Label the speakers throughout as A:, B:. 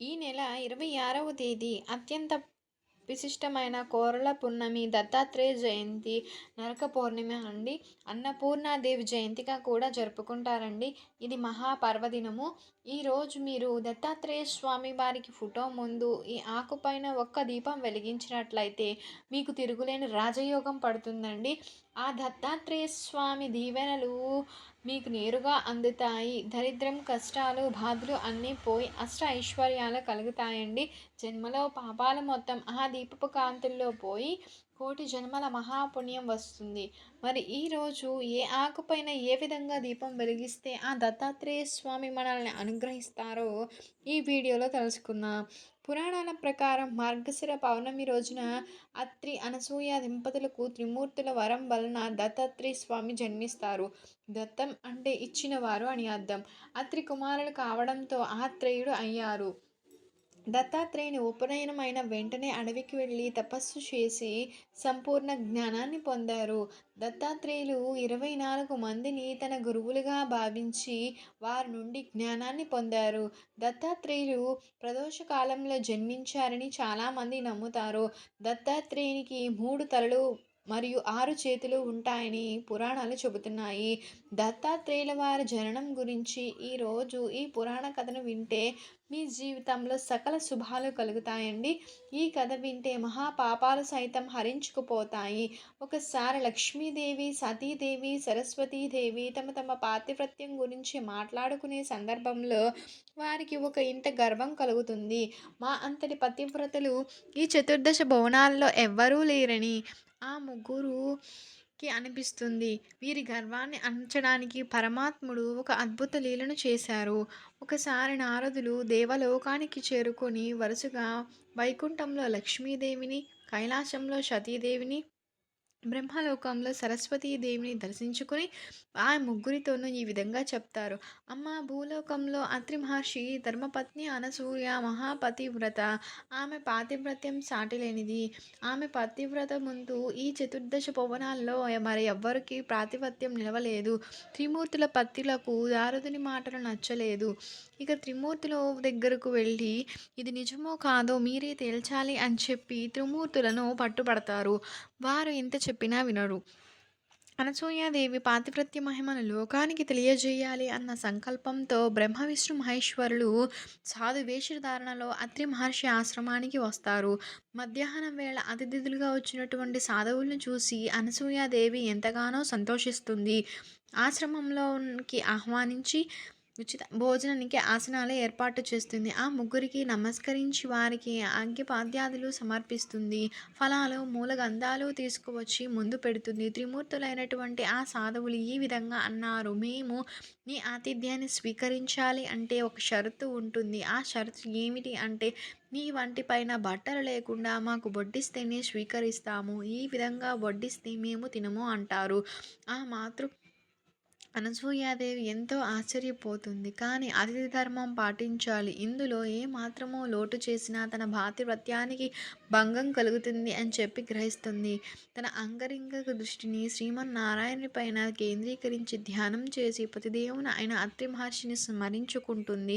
A: ఈ నెల ఇరవై ఆరవ తేదీ అత్యంత విశిష్టమైన కోరల పున్నమి దత్తాత్రేయ జయంతి నరక పౌర్ణిమ అండి. అన్నపూర్ణాదేవి జయంతిగా కూడా జరుపుకుంటారండి. ఇది మహాపర్వదినము. ఈరోజు మీరు దత్తాత్రేయ స్వామి వారికి ఫోటో ముందు ఈ ఆకుపైన ఒక్క దీపం వెలిగించినట్లయితే మీకు తిరుగులేని రాజయోగం పడుతుందండి. ఆ దత్తాత్రేయ స్వామి దీవెనలు మీకు నేరుగా అందుతాయి. దరిద్రం కష్టాలు బాధలు అన్నీ పోయి అష్ట ఐశ్వర్యాలు కలుగుతాయండి. జన్మలో పాపాలు మొత్తం ఆ దీపపు కాంతుల్లో పోయి కోటి జన్మల మహాపుణ్యం వస్తుంది. మరి ఈరోజు ఏ ఆకుపైన ఏ విధంగా దీపం వెలిగిస్తే ఆ దత్తాత్రేయ స్వామి మనల్ని అనుగ్రహిస్తారో ఈ వీడియోలో తెలుసుకుందాం. పురాణాల ప్రకారం మార్గశిర పౌర్ణమి రోజున అత్రి అనసూయ దంపతులకు త్రిమూర్తుల వరం వలన దత్తాత్రేయ స్వామి జన్మిస్తారు. దత్తం అంటే ఇచ్చినవారు అని అర్థం. అత్రి కుమారులు కావడంతో ఆత్రేయుడు అయ్యారు. దత్తాత్రేయుని ఉపనయనమైన వెంటనే అడవికి వెళ్ళి తపస్సు చేసి సంపూర్ణ జ్ఞానాన్ని పొందారు. దత్తాత్రేయులు ఇరవై నాలుగు మందిని తన గురువులుగా భావించి వారి నుండి జ్ఞానాన్ని పొందారు. దత్తాత్రేయులు ప్రదోష కాలంలో జన్మించారని చాలామంది నమ్ముతారు. దత్తాత్రేయునికి మూడు తలలు మరియు ఆరు చేతులు ఉంటాయని పురాణాలు చెబుతున్నాయి. దత్తాత్రేయుల వారి జననం గురించి ఈరోజు ఈ పురాణ కథను వింటే మీ జీవితంలో సకల శుభాలు కలుగుతాయండి. ఈ కథ వింటే మహాపాపాలు సైతం హరించుకుపోతాయి. ఒకసారి లక్ష్మీదేవి సతీదేవి సరస్వతీదేవి తమ తమ పాతివ్రత్యం గురించి మాట్లాడుకునే సందర్భంలో వారికి ఒక ఇంట గర్వం కలుగుతుంది. మా అంతటి పతివ్రతలు ఈ చతుర్దశ భవనాల్లో ఎవ్వరూ లేరని ఆ ముగ్గురుకి అనిపిస్తుంది. వీరి గర్వాన్ని అంచడానికి పరమాత్ముడు ఒక అద్భుత లీలను చేశారు. ఒకసారి నారదులు దేవలోకానికి చేరుకొని వరుసగా వైకుంఠంలో లక్ష్మీదేవిని కైలాసంలో సతీదేవిని బ్రహ్మలోకంలో సరస్వతీదేవిని దర్శించుకుని ఆ ముగ్గురితోనూ ఈ విధంగా చెప్తారు. అమ్మ భూలోకంలో అత్రి మహర్షి ధర్మపత్ని అనసూయ మహాపతివ్రత ఆమె పాతివ్రత్యం సాటిలేనిది. ఆమె పతివ్రత ముందు ఈ చతుర్దశ పవనాల్లో మరి ఎవ్వరికి ప్రాతిపత్యం నిలవలేదు. త్రిమూర్తుల పత్తిలకు దారుదుని మాటలు నచ్చలేదు. ఇక త్రిమూర్తుల దగ్గరకు వెళ్ళి ఇది నిజమో కాదో మీరే తేల్చాలి అని చెప్పి త్రిమూర్తులను పట్టుబడతారు వారు ఎంత చెప్పినా వినరు. అనసూయాదేవి పాతివ్రత్య మహిమను లోకానికి తెలియజేయాలి అన్న సంకల్పంతో బ్రహ్మ విష్ణు మహేశ్వరులు సాధు వేషధారణలో అత్రి మహర్షి ఆశ్రమానికి వస్తారు. మధ్యాహ్నం వేళ అతిథులుగా వచ్చినటువంటి సాధువులను చూసి అనసూయాదేవి ఎంతగానో సంతోషిస్తుంది. ఆశ్రమంలోకి ఆహ్వానించి ఉచిత భోజనానికి ఆసనాలు ఏర్పాటు చేస్తుంది. ఆ ముగ్గురికి నమస్కరించి వారికి అగ్గిపాద్యాదులు సమర్పిస్తుంది. ఫలాలు మూలగంధాలు తీసుకువచ్చి ముందు పెడుతుంది. త్రిమూర్తులైనటువంటి ఆ సాధువులు ఈ విధంగా అన్నారు. మేము నీ ఆతిథ్యాన్ని స్వీకరించాలి అంటే ఒక షరతు ఉంటుంది. ఆ షరతు ఏమిటి అంటే నీ వంటి పైన బట్టలు లేకుండా మాకు వడ్డిస్తేనే స్వీకరిస్తాము. ఈ విధంగా వడ్డిస్తే మేము తినము అంటారు. ఆ మాతృ అనసూయాదేవి ఎంతో ఆశ్చర్యపోతుంది. కానీ అతిథి ధర్మం పాటించాలి. ఇందులో ఏ మాత్రమో లోటు చేసినా తన భాతివ్రత్యానికి భంగం కలుగుతుంది అని చెప్పి గ్రహిస్తుంది. తన అంగరింగ దృష్టిని శ్రీమన్నారాయణుని పైన కేంద్రీకరించి ధ్యానం చేసి ప్రతిదేవుని అయిన అత్రి మహర్షిని స్మరించుకుంటుంది.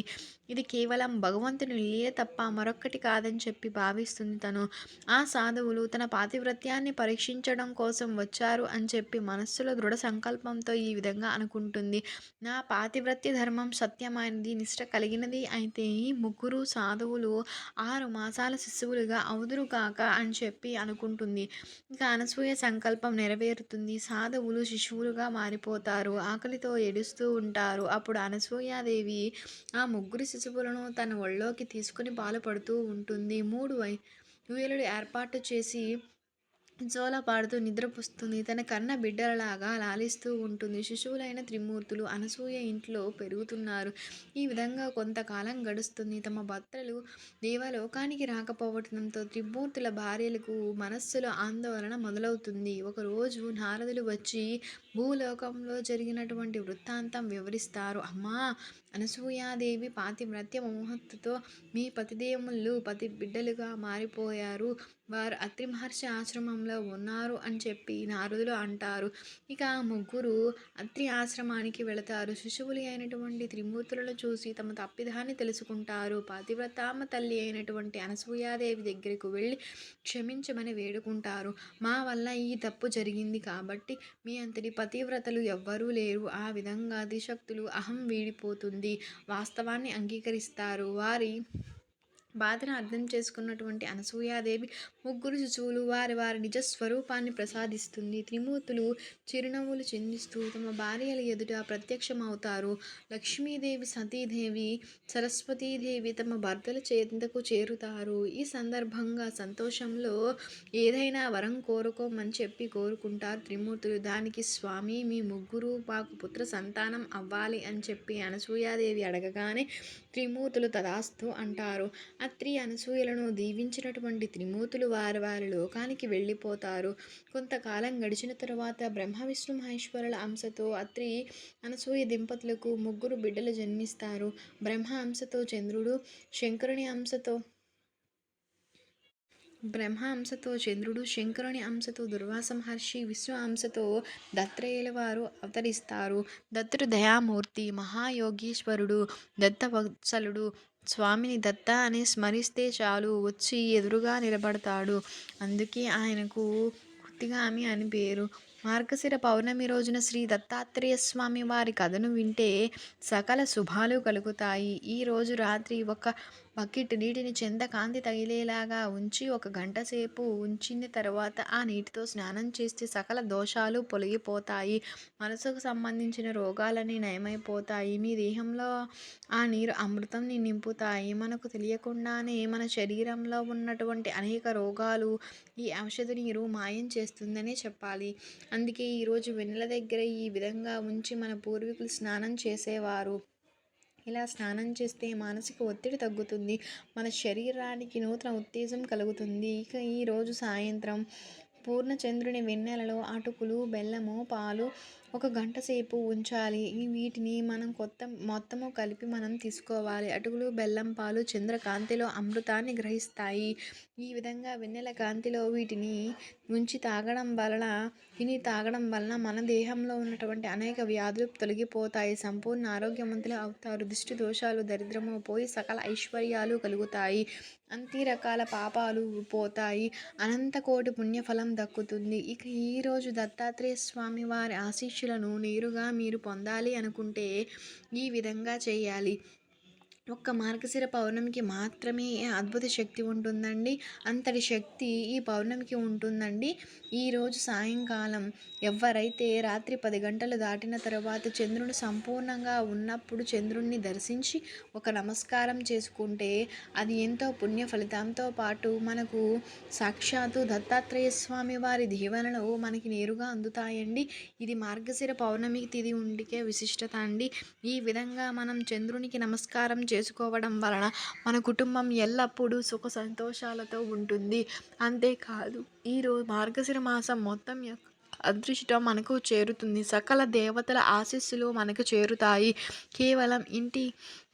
A: ఇది కేవలం భగవంతుని లీల తప్ప మరొక్కటి కాదని చెప్పి భావిస్తుంది తను. ఆ సాధువులు తన పాతివ్రత్యాన్ని పరీక్షించడం కోసం వచ్చారు అని చెప్పి మనస్సులో దృఢ సంకల్పంతో ఈ విధంగా అను అనుకుంటుంది. నా పాతివ్రత్య ధర్మం సత్యమైనది నిష్ట కలిగినది అయితే ముగ్గురు సాధువులు ఆరు మాసాల శిశువులుగా అవుదురు కాక అని చెప్పి అనుకుంటుంది. ఇక అనసూయ సంకల్పం నెరవేరుతుంది. సాధువులు శిశువులుగా మారిపోతారు. ఆకలితో ఏడుస్తూ ఉంటారు. అప్పుడు అనసూయాదేవి ఆ ముగ్గురు శిశువులను తన ఒళ్ళోకి తీసుకుని బాధపడుతూ ఉంటుంది. మూడు వేలుడు ఏర్పాటు చేసి జోల పాడుతూ నిద్రపుస్తుంది. తన కన్న బిడ్డలలాగా లాలిస్తూ ఉంటుంది. శిశువులైన త్రిమూర్తులు అనసూయ ఇంట్లో పెరుగుతున్నారు. ఈ విధంగా కొంతకాలం గడుస్తుంది. తమ భర్తలు దేవలోకానికి రాకపోవడంతో త్రిమూర్తుల భార్యలకు మనస్సులో ఆందోళన మొదలవుతుంది. ఒకరోజు నారదులు వచ్చి భూలోకంలో జరిగినటువంటి వృత్తాంతం వివరిస్తారు. అమ్మా అనసూయాదేవి పాతివ్రత్య మోహత్తుతో మీ పతిదేవుళ్ళు పతి బిడ్డలుగా మారిపోయారు. వారు అత్రి మహర్షి ఆశ్రమంలో ఉన్నారు అని చెప్పి నారదులు అంటారు. ఇక ముగ్గురు అత్రి ఆశ్రమానికి వెళతారు. శిశువులు అయినటువంటి త్రిమూర్తులను చూసి తమ తప్పిదాన్ని తెలుసుకుంటారు. పాతివ్రతామ తల్లి అయినటువంటి అనసూయాదేవి దగ్గరకు వెళ్ళి క్షమించమని వేడుకుంటారు. మా వల్ల ఈ తప్పు జరిగింది కాబట్టి మీ అంతటి పతివ్రతలు ఎవ్వరూ లేరు. ఆ విధంగా అతిశక్తులు అహం వీడిపోతుంది. వాస్తవాన్ని అంగీకరిస్తారు. వారి బాధను అర్థం చేసుకున్నటువంటి అనసూయాదేవి ముగ్గురు శిశువులు వారి వారి నిజ స్వరూపాన్ని ప్రసాదిస్తుంది. త్రిమూర్తులు చిరునవ్వులు చిందిస్తూ తమ భార్యల ఎదుట ప్రత్యక్షమవుతారు. లక్ష్మీదేవి సతీదేవి సరస్వతీదేవి తమ భర్తల చేతకు చేరుతారు. ఈ సందర్భంగా సంతోషంలో ఏదైనా వరం కోరుకోమని చెప్పి కోరుకుంటారు త్రిమూర్తులు. దానికి స్వామి మీ ముగ్గురు మాకు పుత్ర సంతానం అవ్వాలి అని చెప్పి అనసూయాదేవి అడగగానే త్రిమూర్తులు తదాస్తు అంటారు. అత్రి అనసూయలను దీవించినటువంటి త్రిమూర్తులు వారి వారి లోకానికి వెళ్ళిపోతారు. కొంతకాలం గడిచిన తరువాత బ్రహ్మ విష్ణు మహేశ్వరుల అంశతో అత్రి అనసూయ దంపతులకు ముగ్గురు బిడ్డలు జన్మిస్తారు. బ్రహ్మ అంశతో చంద్రుడు శంకరుని అంశతో బ్రహ్మ అంశతో చంద్రుడు శంకరుని అంశతో దుర్వాస మహర్షి విశ్వ అంశతో దత్రేయుల వారు అవతరిస్తారు. దత్తుడు దయామూర్తి మహాయోగీశ్వరుడు దత్తవత్సలుడు స్వామిని దత్త అని స్మరిస్తే చాలు వచ్చి ఎదురుగా నిలబడతాడు. అందుకే ఆయనకు కృతిగామి అని పేరు. మార్గశిర పౌర్ణమి రోజున శ్రీ దత్తాత్రేయ స్వామి వారి కథను వింటే సకల శుభాలు కలుగుతాయి. ఈరోజు రాత్రి ఒక బకెట్ నీటిని చెందకాంతి తగిలేలాగా ఉంచి ఒక గంట సేపు ఉంచిన తర్వాత ఆ నీటితో స్నానం చేస్తే సకల దోషాలు పొలిగిపోతాయి. మనసుకు సంబంధించిన రోగాలన్నీ నయమైపోతాయి. మీ దేహంలో ఆ నీరు అమృతంని నింపుతాయి. మనకు తెలియకుండానే మన శరీరంలో ఉన్నటువంటి అనేక రోగాలు ఈ ఔషధ నీరు మాయం చేస్తుందని చెప్పాలి. అందుకే ఈరోజు వెన్నెల దగ్గర ఈ విధంగా ఉంచి మన పూర్వీకులు స్నానం చేసేవారు. ఇలా స్నానం చేస్తే మానసిక ఒత్తిడి తగ్గుతుంది. మన శరీరానికి నూతన ఉత్తేజం కలుగుతుంది. ఇక ఈరోజు సాయంత్రం పూర్ణచంద్రుని వెన్నెలలో అటుకులు బెల్లము పాలు ఒక గంట సేపు ఉంచాలి. వీటిని మనం కొత్త మొత్తము కలిపి మనం తీసుకోవాలి. అటుకులు బెల్లం పాలు చంద్రకాంతిలో అమృతాన్ని గ్రహిస్తాయి. ఈ విధంగా వెన్నెల కాంతిలో వీటిని ఉంచి తాగడం వలన ఇని తాగడం వలన మన దేహంలో ఉన్నటువంటి అనేక వ్యాధులు తొలగిపోతాయి. సంపూర్ణ ఆరోగ్యవంతులు అవుతారు. దిష్టి దోషాలు దరిద్రము పోయి సకల ఐశ్వర్యాలు కలుగుతాయి. అన్ని రకాల పాపాలు పోతాయి. అనంత కోటి పుణ్యఫలం దక్కుతుంది. ఇక ఈరోజు దత్తాత్రేయ స్వామి వారి పక్షులను నేరుగా మీరు పొందాలి అనుకుంటే ఈ విధంగా చేయాలి. ఒక్క మార్గశిర పౌర్ణమికి మాత్రమే అద్భుత శక్తి ఉంటుందండి? అంతటి శక్తి ఈ పౌర్ణమికి ఉంటుందండి. ఈరోజు సాయంకాలం ఎవరైతే రాత్రి పది గంటలు దాటిన తర్వాత చంద్రుడు సంపూర్ణంగా ఉన్నప్పుడు చంద్రుణ్ణి దర్శించి ఒక నమస్కారం చేసుకుంటే అది ఎంతో పుణ్య ఫలితంతో పాటు మనకు సాక్షాత్తు దత్తాత్రేయ స్వామి వారి దీవెనలు మనకి నేరుగా అందుతాయండి. ఇది మార్గశిర పౌర్ణమి తిది ఉండికే విశిష్టత అండి. ఈ విధంగా మనం చంద్రునికి నమస్కారం చే చేసుకోవడం వలన మన కుటుంబం ఎల్లప్పుడూ సుఖ సంతోషాలతో ఉంటుంది. అంతేకాదు ఈరోజు మార్గశిర మాసం మొత్తం యొక్క అదృష్టం మనకు చేరుతుంది. సకల దేవతల ఆశీస్సులు మనకు చేరుతాయి. కేవలం ఇంటి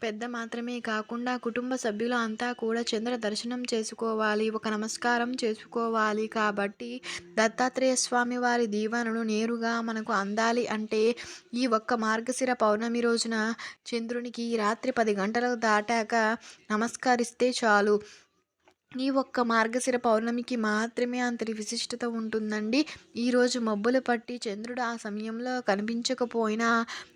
A: పెద్ద మాత్రమే కాకుండా కుటుంబ సభ్యులు అంతా కూడా చంద్ర దర్శనం చేసుకోవాలి ఒక నమస్కారం చేసుకోవాలి. కాబట్టి దత్తాత్రేయ స్వామి వారి దీవెనను నేరుగా మనకు అందాలి అంటే ఈ ఒక్క మార్గశిర పౌర్ణమి రోజున చంద్రునికి రాత్రి పది గంటలకు దాటాక నమస్కరిస్తే చాలు. ఈ ఒక్క మార్గశిర పౌర్ణమికి మాత్రమే అంతటి విశిష్టత ఉంటుందండి. ఈరోజు మబ్బులు పట్టి చంద్రుడు ఆ సమయంలో కనిపించకపోయినా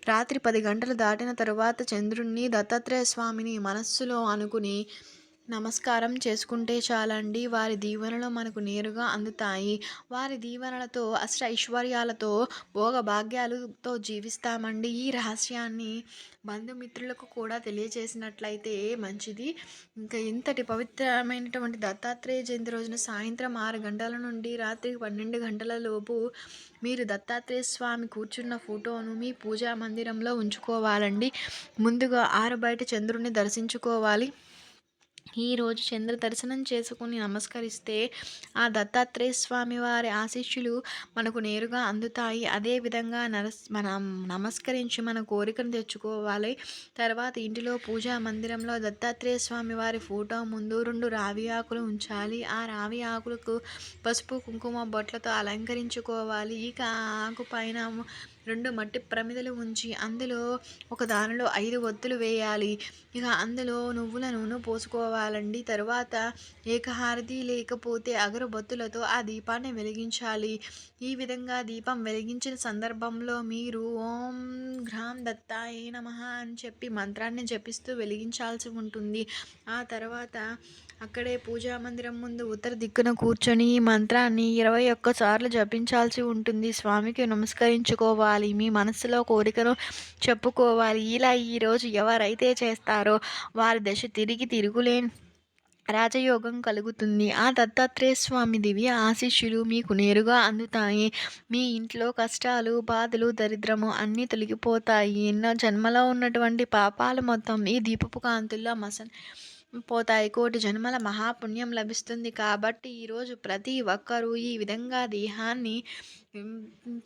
A: రాత్రి పది గంటలు దాటిన తరువాత చంద్రుణ్ణి దత్తాత్రేయ స్వామిని మనస్సులో అనుకుని నమస్కారం చేసుకుంటే చాలండి. వారి దీవెనలు మనకు నేరుగా అందుతాయి. వారి దీవెనలతో అష్ట ఐశ్వర్యాలతో భోగ భాగ్యాలతో జీవిస్తామండి. ఈ రహస్యాన్ని బంధుమిత్రులకు కూడా తెలియజేసినట్లయితే మంచిది. ఇంకా ఇంతటి పవిత్రమైనటువంటి దత్తాత్రేయ జయంతి రోజున సాయంత్రం ఆరు గంటల నుండి రాత్రి పన్నెండు గంటల లోపు మీరు దత్తాత్రేయ స్వామి కూర్చున్న ఫోటోను మీ పూజా మందిరంలో ఉంచుకోవాలండి. ముందుగా ఆరు బయట చంద్రుడిని దర్శించుకోవాలి. ఈరోజు చంద్ర దర్శనం చేసుకుని నమస్కరిస్తే ఆ దత్తాత్రేయ స్వామి వారి ఆశీస్సులు మనకు నేరుగా అందుతాయి. అదేవిధంగా నరస్ మనం నమస్కరించి మన కోరికను తెచ్చుకోవాలి. తర్వాత ఇంటిలో పూజా మందిరంలో దత్తాత్రేయ స్వామి వారి ఫోటో ముందు రెండు రావి ఆకులు ఉంచాలి. ఆ రావి ఆకులకు పసుపు కుంకుమ బొట్లతో అలంకరించుకోవాలి. ఇక ఆకు పైన రెండు మట్టి ప్రమిదలు ఉంచి అందులో ఒక దానిలో ఐదు ఒత్తులు వేయాలి. ఇక అందులో నువ్వుల నూనె పోసుకోవాలండి. తరువాత ఏకహారతి లేకపోతే అగరబత్తులతో ఆ దీపాన్ని వెలిగించాలి. ఈ విధంగా దీపం వెలిగించిన సందర్భంలో మీరు ఓం గ్రాం దత్తాయ నమ అని చెప్పి మంత్రాన్ని జపిస్తూ వెలిగించాల్సి ఉంటుంది. ఆ తర్వాత అక్కడే పూజా మందిరం ముందు ఉత్తర దిక్కున కూర్చొని ఈ మంత్రాన్ని ఇరవై ఒక్కసార్లు జపించాల్సి ఉంటుంది. స్వామికి నమస్కరించుకోవాలి. మీ మనసులో కోరికను చెప్పుకోవాలి. ఇలా ఈరోజు ఎవరైతే చేస్తారో వారి దశ తిరిగి తిరుగులేని రాజయోగం కలుగుతుంది. ఆ దత్తాత్రేయ స్వామి దివ్య ఆశీస్సులు మీకు నేరుగా అందుతాయి. మీ ఇంట్లో కష్టాలు బాధలు దరిద్రము అన్నీ తొలగిపోతాయి. ఎన్నో జన్మలో ఉన్నటువంటి పాపాలు మొత్తం ఈ దీపపు కాంతుల్లో మసన్ పోతాయి. కోటి జన్మల మహాపుణ్యం లభిస్తుంది కాబట్టి ఈరోజు ప్రతి ఒక్కరూ ఈ విధంగా దేహాన్ని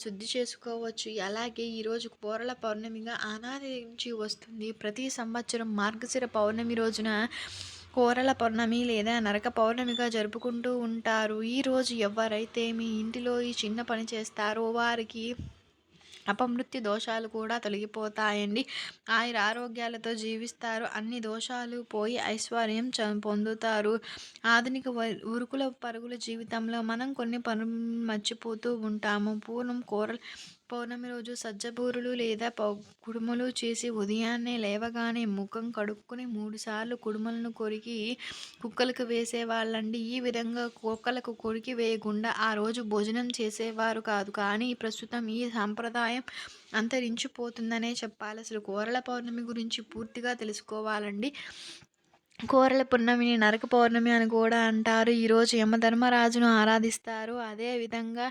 A: శుద్ధి చేసుకోవచ్చు. అలాగే ఈరోజు కూరల పౌర్ణమిగా ఆనాది నుంచి వస్తుంది. ప్రతి సంవత్సరం మార్గశిర పౌర్ణమి రోజున కూరల పౌర్ణమి లేదా నరక పౌర్ణమిగా జరుపుకుంటూ ఉంటారు. ఈరోజు ఎవరైతే మీ ఇంటిలో ఈ చిన్న పని చేస్తారో వారికి అపమృత్యు దోషాలు కూడా తొలగిపోతాయండి. ఆయుర ఆరోగ్యాలతో జీవిస్తారు. అన్ని దోషాలు పోయి ఐశ్వర్యం చ పొందుతారు. ఆధునిక ఉరుకుల పరుగుల జీవితంలో మనం కొన్ని పనులు మర్చిపోతూ ఉంటాము. పూర్వం కూరలు పౌర్ణమి రోజు సజ్జబూరులు లేదా కుడుములు చేసి ఉదయాన్నే లేవగానే ముఖం కడుక్కుని మూడుసార్లు కుడుములను కొరికి కుక్కలకు వేసేవాళ్ళండి. ఈ విధంగా కుక్కలకు కొరికి వేయకుండా ఆ రోజు భోజనం చేసేవారు కాదు. కానీ ప్రస్తుతం ఈ సాంప్రదాయం అంతరించిపోతుందనే చెప్పాలి. అసలు కోరల పౌర్ణమి గురించి పూర్తిగా తెలుసుకోవాలండి. కోరల పున్నమిని నరక పౌర్ణమి అని కూడా అంటారు. ఈరోజు యమధర్మరాజును ఆరాధిస్తారు. అదేవిధంగా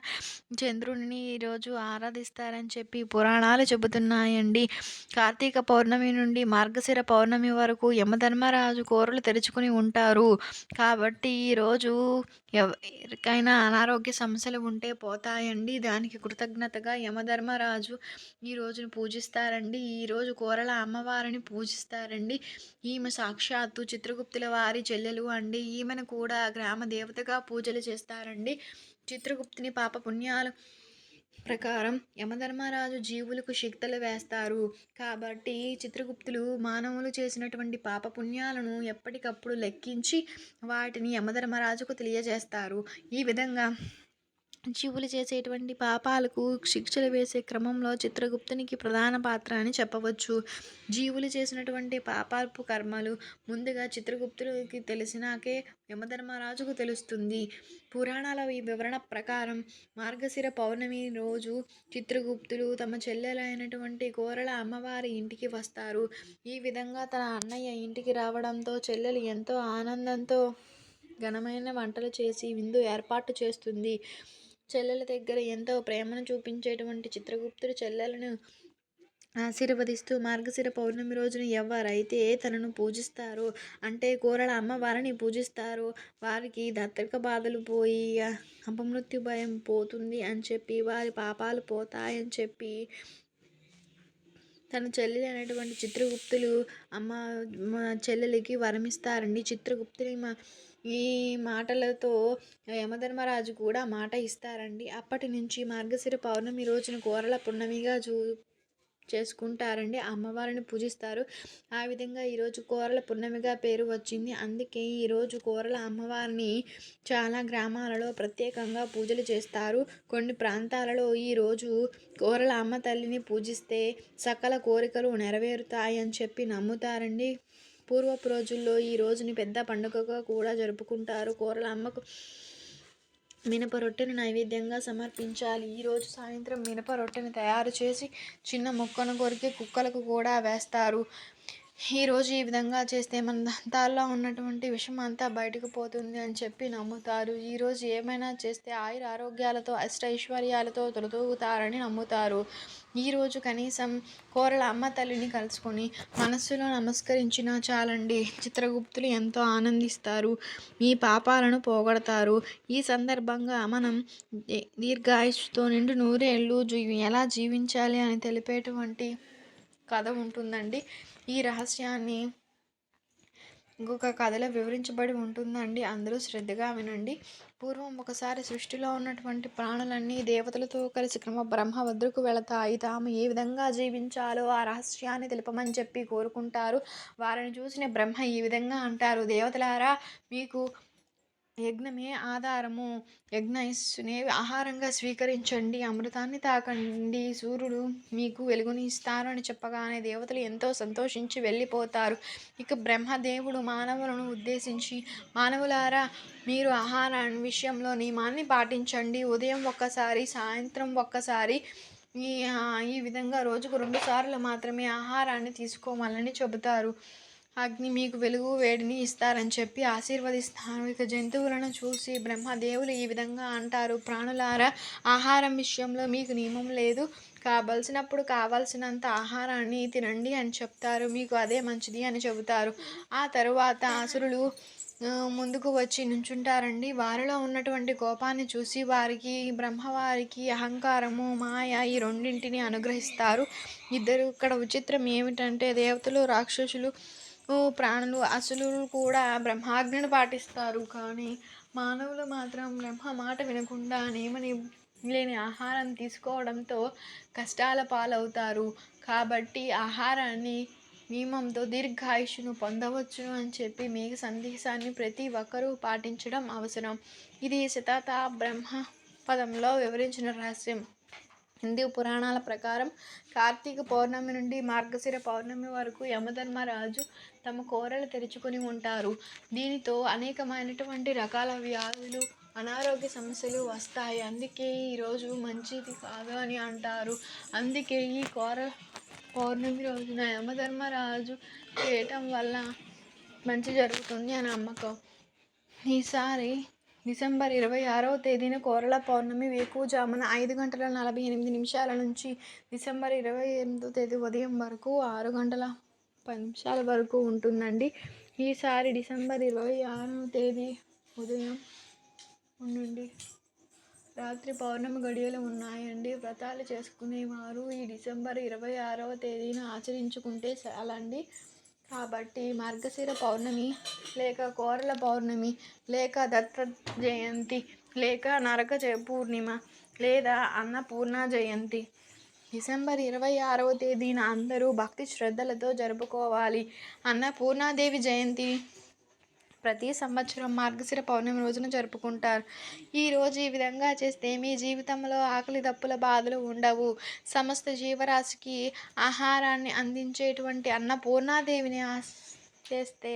A: చంద్రుడిని ఈరోజు ఆరాధిస్తారని చెప్పి పురాణాలు చెబుతున్నాయండి. కార్తీక పౌర్ణమి నుండి మార్గశిర పౌర్ణమి వరకు యమధర్మరాజు కోరలు తెరుచుకుని ఉంటారు. కాబట్టి ఈరోజు ఎవరికైనా అనారోగ్య సమస్యలు ఉంటే పోతాయండి. దానికి కృతజ్ఞతగా యమధర్మరాజు ఈ రోజును పూజిస్తారండి. ఈరోజు కోరల అమ్మవారిని పూజిస్తారండి. ఈమె సాక్షాత్తు చిత్రగుప్తుల వారి చెల్లెలు అండి. ఈమెను కూడా గ్రామ దేవతగా పూజలు చేస్తారండి. చిత్రగుప్తుని పాప పుణ్యాలు ప్రకారం యమధర్మరాజు జీవులకు శక్తులు వేస్తారు. కాబట్టి చిత్రగుప్తులు మానవులు చేసినటువంటి పాప పుణ్యాలను ఎప్పటికప్పుడు లెక్కించి వాటిని యమధర్మరాజుకు తెలియజేస్తారు. ఈ విధంగా జీవులు చేసేటువంటి పాపాలకు శిక్షలు వేసే క్రమంలో చిత్రగుప్తునికి ప్రధాన పాత్ర అని చెప్పవచ్చు. జీవులు చేసినటువంటి పాపాల్పు కర్మలు ముందుగా చిత్రగుప్తుడికి తెలిసినాకే యమధర్మరాజుకు తెలుస్తుంది. పురాణాల ఈ వివరణ ప్రకారం మార్గశిర పౌర్ణమి రోజు చిత్రగుప్తులు తమ చెల్లెలైనటువంటి కోరల అమ్మవారి ఇంటికి వస్తారు. ఈ విధంగా తన అన్నయ్య ఇంటికి రావడంతో చెల్లెలు ఎంతో ఆనందంతో ఘనమైన వంటలు చేసి విందు ఏర్పాటు చేస్తుంది. చెల్లెల దగ్గర ఎంతో ప్రేమను చూపించేటువంటి చిత్రగుప్తుడు చెల్లెలను ఆశీర్వదిస్తూ మార్గశిర పౌర్ణమి రోజున ఎవరైతే తనను పూజిస్తారో? అంటే కూరల అమ్మవారిని పూజిస్తారో. వారికి దత్తక బాధలు పోయి అపమృత్యు భయం పోతుంది అని చెప్పి వారి పాపాలు పోతాయని చెప్పి తన చెల్లెలు అనేటువంటి చిత్రగుప్తులు అమ్మ మా చెల్లెలికి వరమిస్తారండి. చిత్రగుప్తుని మా ఈ మాటలతో యమధర్మరాజు కూడా మాట ఇస్తారండి. అప్పటి నుంచి మార్గశిర పౌర్ణమి రోజున కోరల పున్నమిగా చూ చేసుకుంటారండి. అమ్మవారిని పూజిస్తారు. ఆ విధంగా ఈరోజు కోరల పున్నమిగా పేరు వచ్చింది. అందుకే ఈరోజు కోరల అమ్మవారిని చాలా గ్రామాలలో ప్రత్యేకంగా పూజలు చేస్తారు. కొన్ని ప్రాంతాలలో ఈరోజు కోరల అమ్మ తల్లిని పూజిస్తే సకల కోరికలు నెరవేరుతాయని చెప్పి నమ్ముతారండి. పూర్వపు రోజుల్లో ఈ రోజుని పెద్ద పండుగగా కూడా జరుపుకుంటారు. కూరల అమ్మకు మినప రొట్టెను నైవేద్యంగా సమర్పించాలి. ఈరోజు సాయంత్రం మినప రొట్టెని తయారు చేసి చిన్న మొక్కను కొరికి కుక్కలకు కూడా వేస్తారు. ఈరోజు ఈ విధంగా చేస్తే మన దంతాల్లో ఉన్నటువంటి విషం అంతా బయటకు పోతుంది అని చెప్పి నమ్ముతారు. ఈరోజు ఏమైనా చేస్తే ఆయుర ఆరోగ్యాలతో అష్టైశ్వర్యాలతో తొలతూగుతారని నమ్ముతారు. ఈరోజు కనీసం కోరల అమ్మ తల్లిని కలుసుకొని మనస్సులో నమస్కరించినా చాలండి. చిత్రగుప్తులు ఎంతో ఆనందిస్తారు. మీ పాపాలను పోగొడతారు. ఈ సందర్భంగా మనం దీర్ఘాయుష్తో నిండు నూరేళ్ళు ఎలా జీవించాలి అని తెలిపేటువంటి కథ ఉంటుందండి. ఈ రహస్యాన్ని ఇంకొక కథలో వివరించబడి ఉంటుందండి. అందరూ శ్రద్ధగా వినండి. పూర్వం ఒకసారి సృష్టిలో ఉన్నటువంటి ప్రాణులన్నీ దేవతలతో కలిసి క్రమ బ్రహ్మ వద్దకు వెళతాయి. తాము ఏ విధంగా జీవించాలో ఆ రహస్యాన్ని తెలుపమని చెప్పి కోరుకుంటారు. వారిని చూసిన బ్రహ్మ ఈ విధంగా అంటారు. దేవతలారా మీకు యజ్ఞమే ఆధారము. యజ్ఞస్సునే ఆహారంగా స్వీకరించండి. అమృతాన్ని తాకండి. సూర్యుడు మీకు వెలుగుని ఇస్తారు అని చెప్పగానే దేవతలు ఎంతో సంతోషించి వెళ్ళిపోతారు. ఇక బ్రహ్మదేవుడు మానవులను ఉద్దేశించి మానవులారా మీరు ఆహార విషయంలో నియమాన్ని పాటించండి. ఉదయం ఒక్కసారి సాయంత్రం ఒక్కసారి ఈ ఈ విధంగా రోజుకు రెండు సార్లు మాత్రమే ఆహారాన్ని తీసుకోవాలని చెబుతారు. అగ్ని మీకు వెలుగు వేడిని ఇస్తారని చెప్పి ఆశీర్వదిస్తాను ఇక జంతువులను చూసి బ్రహ్మదేవులు ఈ విధంగా అంటారు. ప్రాణులారా ఆహారం విషయంలో మీకు నియమం లేదు. కావలసినప్పుడు కావలసినంత ఆహారాన్ని తినండి అని చెప్తారు. మీకు అదే మంచిది అని చెబుతారు. ఆ తరువాత అసురులు ముందుకు వచ్చి నుంచుంటారండి. వారిలో ఉన్నటువంటి కోపాన్ని చూసి వారికి బ్రహ్మవారికి అహంకారము మాయ ఈ రెండింటిని అనుగ్రహిస్తారు. ఇద్దరు ఇక్కడ విచిత్రం ఏమిటంటే దేవతలు రాక్షసులు ప్రాణులు అసురులు కూడా బ్రహ్మాజ్ఞను పాటిస్తారు. కానీ మానవులు మాత్రం బ్రహ్మ మాట వినకుండా నియమని లేని ఆహారం తీసుకోవడంతో కష్టాల పాలవుతారు. కాబట్టి ఆహారాన్ని నియమంతో దీర్ఘాయుషును పొందవచ్చు అని చెప్పి మీకు సందేశాన్ని ప్రతి ఒక్కరూ పాటించడం అవసరం. ఇది శతాత బ్రహ్మ పదంలో వివరించిన రహస్యం. హిందూ పురాణాల ప్రకారం కార్తీక పౌర్ణమి నుండి మార్గశిర పౌర్ణమి వరకు యమధర్మరాజు తమ కోరలు తెరుచుకొని ఉంటారు. దీనితో అనేకమైనటువంటి రకాల వ్యాధులు అనారోగ్య సమస్యలు వస్తాయి. అందుకే ఈరోజు మంచిది కాదు అని అంటారు. అందుకే ఈ కోర పౌర్ణమి రోజున యమధర్మరాజు చేయటం వల్ల మంచి జరుగుతుంది అని నమ్మకం. ఈసారి డిసెంబర్ ఇరవై ఆరవ తేదీన కోరల పౌర్ణమి వేకువజామున ఐదు గంటల నలభై ఎనిమిది నిమిషాల నుంచి డిసెంబర్ ఇరవై ఎనిమిదో తేదీ ఉదయం వరకు ఆరు గంటల పది నిమిషాల వరకు ఉంటుందండి. ఈసారి డిసెంబర్ ఇరవై ఆరవ తేదీ ఉదయం ఉండండి. రాత్రి పౌర్ణమి గడియలు ఉన్నాయండి. వ్రతాలు చేసుకునేవారు ఈ డిసెంబర్ ఇరవై ఆరవ తేదీన ఆచరించుకుంటే చాలండి. కాబట్టి మార్గశిర పౌర్ణమి లేక కోరల పౌర్ణమి లేక దత్త జయంతి లేక నరక జయ పూర్ణిమ లేదా అన్నపూర్ణ జయంతి. డిసెంబర్ ఇరవై ఆరవ తేదీన అందరూ భక్తి శ్రద్ధలతో జరుపుకోవాలి. అన్నపూర్ణాదేవి జయంతి. ప్రతి సంవత్సరం మార్గశిర పౌర్ణమి రోజున జరుపుకుంటారు. ఈరోజు ఈ విధంగా చేస్తే మీ జీవితంలో ఆకలి దప్పుల బాధలు ఉండవు. సమస్త జీవరాశికి ఆహారాన్ని అందించేటువంటి అన్నపూర్ణాదేవిని చేస్తే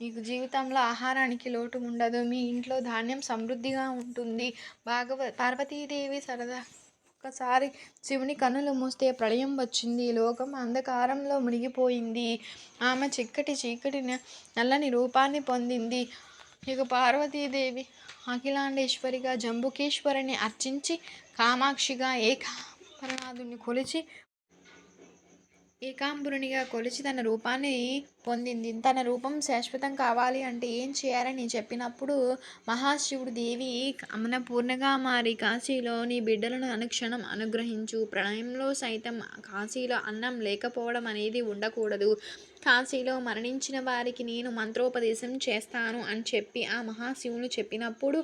A: మీకు జీవితంలో ఆహారానికి లోటు ఉండదు. మీ ఇంట్లో ధాన్యం సమృద్ధిగా ఉంటుంది. భాగవ పార్వతీదేవి సరదా ఒక్కసారి శివుని కన్నులు మూస్తే ప్రళయం వచ్చింది. లోకం అంధకారంలో మునిగిపోయింది. ఆమె చిక్కటి చీకటి నల్లని రూపాన్ని పొందింది. ఇక పార్వతీదేవి అఖిలాండేశ్వరిగా జంబుకేశ్వరిని అర్చించి కామాక్షిగా ఏకాంబరనాథుని కొలిచి ఏకాంబురునిగా కొలిచి తన రూపాన్ని పొందింది. తన రూపం శాశ్వతం కావాలి అంటే ఏం చేయాలని చెప్పినప్పుడు మహాశివుడు దేవి అమనపూర్ణగా మారి కాశీలో నీ బిడ్డలను అనుక్షణం అనుగ్రహించు. ప్రళయంలో సైతం కాశీలో అన్నం లేకపోవడం అనేది ఉండకూడదు. కాశీలో మరణించిన వారికి నేను మంత్రోపదేశం చేస్తాను అని చెప్పి ఆ మహాశివుని చెప్పినప్పుడు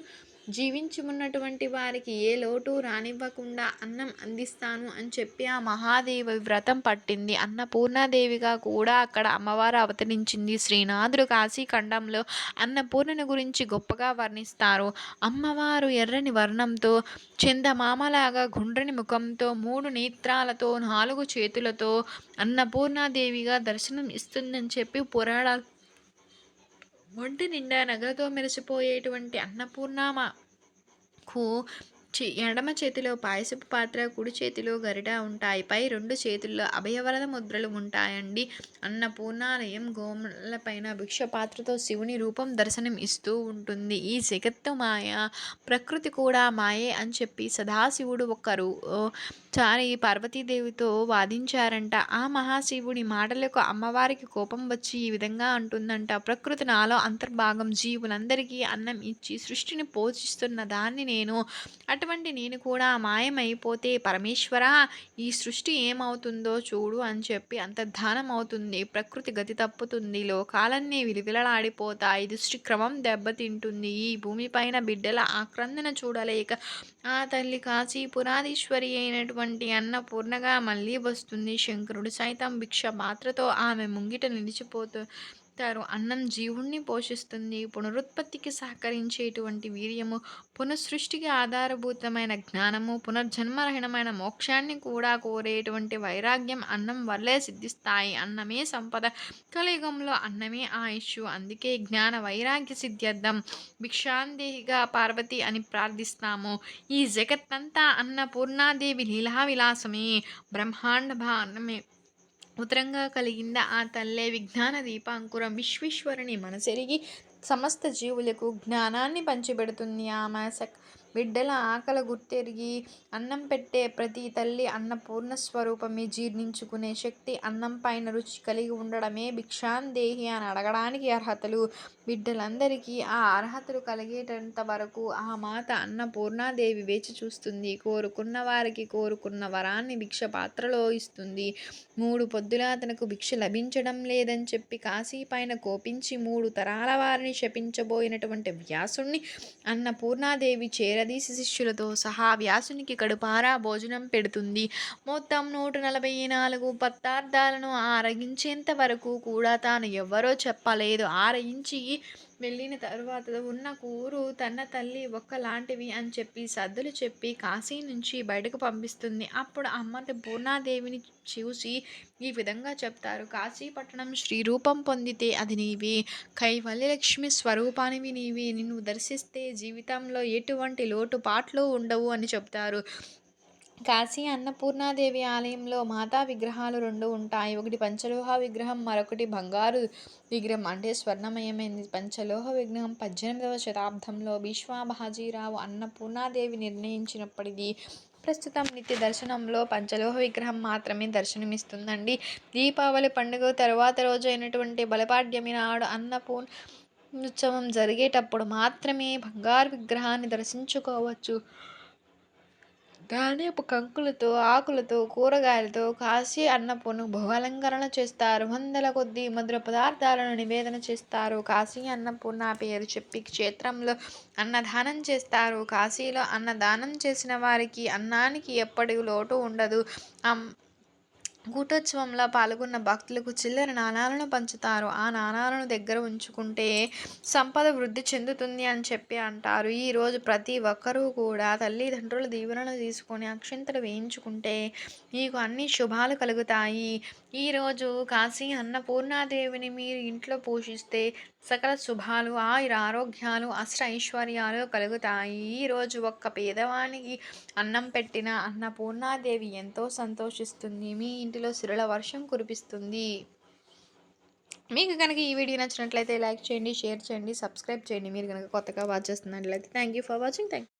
A: జీవించి ఉన్నటువంటి వారికి ఏ లోటు రానివ్వకుండా అన్నం అందిస్తాను అని చెప్పి ఆ మహాదేవి వ్రతం పట్టింది. అన్నపూర్ణాదేవిగా కూడా అక్కడ అమ్మవారు అవతరించింది. శ్రీనాథుడు కాశీఖండంలో అన్నపూర్ణను గురించి గొప్పగా వర్ణిస్తారు. అమ్మవారు ఎర్రని వర్ణంతో చందమామలాగా గుండ్రని ముఖంతో మూడు నేత్రాలతో నాలుగు చేతులతో అన్నపూర్ణాదేవిగా దర్శనం ఇస్తుందని చెప్పి పురాణ ఒంటి నిండా నగలతో మెరిసిపోయేటువంటి అన్నపూర్ణామకు చి ఎడమ చేతిలో పాయసపు పాత్ర కుడి చేతిలో గరిట ఉంటాయి. పై రెండు చేతుల్లో అభయవరద ముద్రలు ఉంటాయండి. అన్నపూర్ణాలయం గోములపైన భిక్ష పాత్రతో శివుని రూపం దర్శనం ఇస్తూ ఉంటుంది. ఈ జగత్తు మాయ ప్రకృతి కూడా మాయే అని చెప్పి సదాశివుడు ఒకరు చారి పార్వతీదేవితో వాదించారంట. ఆ మహాశివుడి మాటలకు అమ్మవారికి కోపం వచ్చి ఈ విధంగా అంటుందంట. ప్రకృతి నాలో అంతర్భాగం జీవులందరికీ అన్నం ఇచ్చి సృష్టిని పోషిస్తున్న దాన్ని నేను. అటువంటి నేను కూడా మాయమైపోతే పరమేశ్వర ఈ సృష్టి ఏమవుతుందో చూడు అని చెప్పి అంతర్ధానం అవుతుంది ప్రకృతి గతి తప్పుతుంది. లోకాలన్నీ విలువిలలాడిపోతాయి. దృష్టి క్రమం దెబ్బతింటుంది. ఈ భూమిపైన బిడ్డల ఆక్రందన చూడలేక ఆ తల్లి కాశీ పురాధీశ్వరి అయినటువంటి అన్నపూర్ణగా మళ్ళీ వస్తుంది. శంకరుడు సైతం భిక్ష పాత్రతో ఆమె ముంగిట నిలిచిపోతూ చెప్తారు. అన్నం జీవుణ్ణి పోషిస్తుంది. పునరుత్పత్తికి సహకరించేటువంటి వీర్యము పునఃసృష్టికి ఆధారభూతమైన జ్ఞానము పునర్జన్మరహితమైన మోక్షాన్ని కూడా కోరేటువంటి వైరాగ్యం అన్నం వల్లే సిద్ధిస్తాయి. అన్నమే సంపద కలియుగంలో అన్నమే ఆయుష్. అందుకే జ్ఞాన వైరాగ్య సిద్ధ్యర్థం భిక్షాందేహిగా పార్వతి అని ప్రార్థిస్తాము. ఈ జగత్తంతా అన్నపూర్ణాదేవి లీలా విలాసమే బ్రహ్మాండ భానమే ఉత్తరంగా కలిగింద ఆ తల్లే విజ్ఞాన దీపాంకురం విశ్వేశ్వరుని మనసెరిగి సమస్త జీవులకు జ్ఞానాన్ని పంచిపెడుతుంది ఆమె. సక్ బిడ్డల ఆకలి గుర్తెరిగి అన్నం పెట్టే ప్రతి తల్లి అన్నపూర్ణ స్వరూపమే జీర్ణించుకునే శక్తి అన్నం పైన రుచి కలిగి ఉండడమే భిక్షాందేహి అని అడగడానికి అర్హతలు. బిడ్డలందరికీ ఆ అర్హతలు కలిగేటంత వరకు ఆ మాత అన్నపూర్ణాదేవి వేచి చూస్తుంది. కోరుకున్న వారికి కోరుకున్న వరాన్ని భిక్ష పాత్రలో ఇస్తుంది. మూడు పొద్దులా తనకు భిక్ష లభించడం లేదని చెప్పి కాశీ పైన కోపించి మూడు తరాల వారిని శపించబోయినటువంటి వ్యాసుణ్ణి అన్నపూర్ణాదేవి చేరదీసి శిష్యులతో సహా వ్యాసునికి కడుపారా భోజనం పెడుతుంది. మొత్తం నూట నలభై నాలుగు పదార్థాలను ఆరగించేంత వరకు కూడా తాను ఎవరో చెప్పలేదు. ఆరగించి వెళ్ళిన తరువాత ఉన్న కూరు తన తల్లి ఒక్కలాంటివి అని చెప్పి సద్దులు చెప్పి కాశీ నుంచి బయటకు పంపిస్తుంది. అప్పుడు అమ్మటి పూర్ణాదేవిని చూసి ఈ విధంగా చెప్తారు. కాశీపట్టణం శ్రీరూపం పొందితే అది నీవి. కైవల్యలక్ష్మి స్వరూపానివి నీవి. నిన్ను దర్శిస్తే జీవితంలో ఎటువంటి లోటుపాట్లు ఉండవు అని చెప్తారు. కాశీ అన్నపూర్ణాదేవి ఆలయంలో మాతా విగ్రహాలు రెండు ఉంటాయి. ఒకటి పంచలోహ విగ్రహం మరొకటి బంగారు విగ్రహం. అంటే స్వర్ణమయమైంది. పంచలోహ విగ్రహం పద్దెనిమిదవ శతాబ్దంలో భీష్మాబాజీరావు అన్నపూర్ణాదేవి నిర్ణయించినప్పటిది. ప్రస్తుతం నిత్య దర్శనంలో పంచలోహ విగ్రహం మాత్రమే దర్శనమిస్తుందండి. దీపావళి పండుగ తరువాత రోజు అయినటువంటి బలపాడ్యమి నాడు అన్నపూర్ణ ఉత్సవం జరిగేటప్పుడు మాత్రమే బంగారు విగ్రహాన్ని దర్శించుకోవచ్చు. ధాన్యపు కంకులతో ఆకులతో కూరగాయలతో కాశీ అన్నపూర్ణ భోగాలంకరణ చేస్తారు. వందల కొద్దీ మధుర పదార్థాలను నివేదన చేస్తారు. కాశీ అన్నపూర్ణ పేరు చెప్పి క్షేత్రంలో అన్నదానం చేస్తారు. కాశీలో అన్నదానం చేసిన వారికి అన్నానికి ఎప్పటికి లోటు ఉండదు. కూటోత్సవంలో పాల్గొన్న భక్తులకు చిల్లర నాణాలను పంచుతారు. ఆ నాణాలను దగ్గర ఉంచుకుంటే సంపద వృద్ధి చెందుతుంది అని చెప్పి అంటారు. ఈరోజు ప్రతి ఒక్కరూ కూడా తల్లిదండ్రుల దీవెనలు తీసుకొని అక్షంతలు వేయించుకుంటే మీకు అన్ని శుభాలు కలుగుతాయి. ఈరోజు కాశీ అన్నపూర్ణాదేవిని మీరు ఇంట్లో పోషిస్తే సకల శుభాలు ఆయుర ఆరోగ్యాలు అష్ట ఐశ్వర్యాలు కలుగుతాయి. ఈరోజు ఒక్క పేదవానికి అన్నం పెట్టిన అన్నపూర్ణాదేవి ఎంతో సంతోషిస్తుంది. మీ ఇంటిలో సిరుల వర్షం కురిపిస్తుంది. మీకు కనుక ఈ వీడియో నచ్చినట్లయితే లైక్ చేయండి షేర్ చేయండి సబ్స్క్రైబ్ చేయండి. మీరు కనుక కొత్తగా వాచ్ చేస్తున్నట్లయితే thank you for watching thank